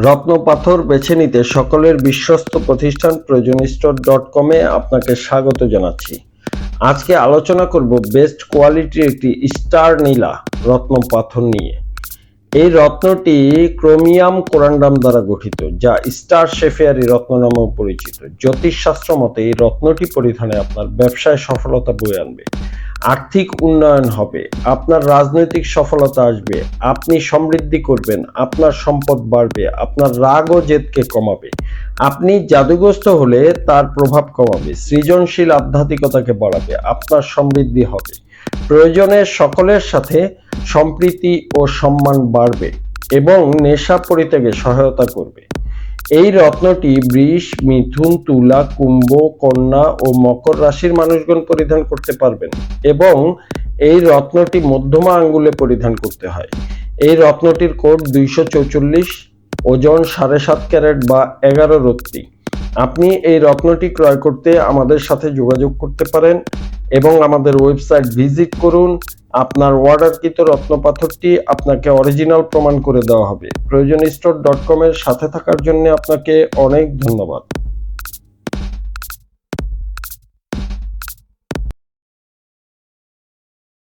রত্ন পাথর বেছে নিতে সকলের বিশ্বস্ত প্রতিষ্ঠান প্রয়োজন স্টোর ডট কমে আপনাকে স্বাগত জানাচ্ছি। আজকে আলোচনা করব বেস্ট কোয়ালিটির একটি স্টার নীলা রত্ন পাথর নিয়ে। এই রত্নটি ক্রোমিয়াম কোরান্ডাম দ্বারা গঠিত, যা স্টার শেফিয়ারি রত্ন নামেও পরিচিত। জ্যোতিষশাস্ত্র মতে এই রত্নটি পরিধানে আপনার ব্যবসায় সফলতা বয়ে আনবে। আর্থিক উন্নয়ন হবে, আপনার রাজনৈতিক সফলতা আসবে, আপনি সমৃদ্ধি করবেন, আপনার সম্পদ বাড়বে, আপনার রাগ ও জেদকে কমাবে। আপনি জাদুগ্রস্ত হলে তার প্রভাব কমাবে, সৃজনশীল আধ্যাত্মিকতাকে বাড়াবে, আপনার সমৃদ্ধি হবে। প্রয়োজনে সকলের সাথে সম্প্রীতি ও সম্মান বাড়বে এবং নেশা পরিত্যাগে সহায়তা করবে। এই রত্নটি বৃষ, মিথুন, তুলা, কুম্ভ, কন্যা ও মকর রাশির মানুষগণ পরিধান করতে পারবেন এবং এই রত্নটি মধ্যমা আঙ্গুলে পরিধান করতে হয়। এই রত্নটির কোড দুইশো চৌচল্লিশ, ওজন সাড়ে সাত ক্যারেট বা এগারো রত্তি। আপনি এই রত্নটি ক্রয় করতে আমাদের সাথে যোগাযোগ করতে পারেন এবং আমাদের ওয়েবসাইট ভিজিট করুন। আপনার অর্ডারকৃত রত্নপাথরটি আপনাকে অরিজিনাল প্রমাণ করে দেওয়া হবে। প্রয়োজন স্টোর ডট কমের সাথে থাকার জন্য আপনাকে অনেক ধন্যবাদ।